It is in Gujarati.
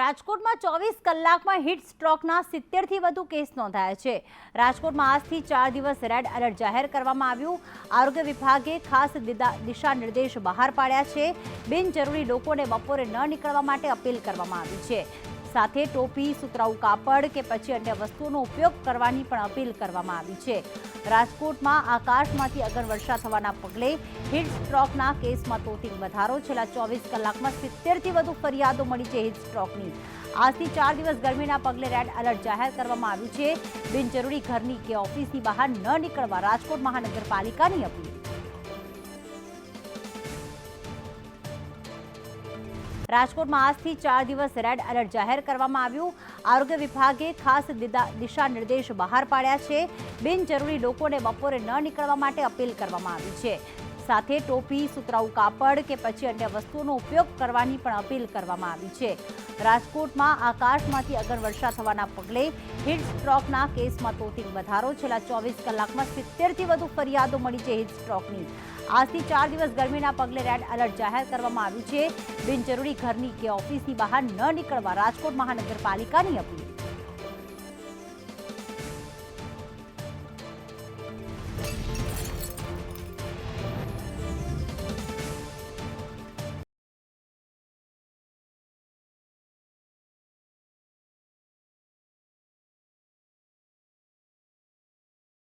રાજકોટમાં ચોવીસ કલાકમાં હીટ સ્ટ્રોકના સિત્તેરથી વધુ કેસ નોંધાયા છે. રાજકોટમાં આજથી ચાર દિવસ રેડ એલર્ટ જાહેર કરવામાં આવ્યું. આરોગ્ય વિભાગે ખાસ દિશા નિર્દેશ બહાર પાડ્યા છે. બિનજરૂરી લોકોને બપોરે ન નીકળવા માટે અપીલ કરવામાં આવી છે. સાથે ટોપી, સુતરાઉ કાપડ કે પછી અન્ય વસ્તુઓનો ઉપયોગ કરવાની પણ અપીલ કરવામાં આવી છે. રાજકોટમાં આકાશમાંથી અગર વર્ષા થવાના પગલે હીટ કેસમાં તોતિંગ વધારો. છેલ્લા ચોવીસ કલાકમાં સિત્તેરથી વધુ ફરિયાદો મળી છે હીટ આજથી ચાર દિવસ ગરમીના પગલે રેડ એલર્ટ જાહેર કરવામાં આવ્યું છે. બિનજરૂરી ઘરની કે ઓફિસની બહાર ન નીકળવા રાજકોટ મહાનગરપાલિકાની અપીલ. રાજકોટમાં આજથી ચાર દિવસ રેડ એલર્ટ જાહેર કરવામાં આવ્યું. આરોગ્ય વિભાગે ખાસ દિશા નિર્દેશ બહાર પાડ્યા છે. બિનજરૂરી લોકોને બપોરે ન નીકળવા માટે અપીલ કરવામાં આવી છે. સાથે ટોપી, સુતરાઉ કાપડ કે પછી અન્ય વસ્તુઓનો ઉપયોગ કરવાની પણ અપીલ કરવામાં આવી છે. રાજકોટમાં આકાશમાંથી અગર વર્ષા થવાના પગલે હીટ સ્ટ્રોકના કેસમાં તોતિંગ વધારો. છેલ્લા ચોવીસ કલાકમાં સિત્તેરથી વધુ ફરિયાદો મળી છે હીટ સ્ટ્રોકની. આજથી ચાર દિવસ ગરમીના પગલે રેડ એલર્ટ જાહેર કરવામાં આવ્યું છે. બિનજરૂરી ઘરની કે ઓફિસની બહાર ન નીકળવા રાજકોટ મહાનગરપાલિકાની અપીલ.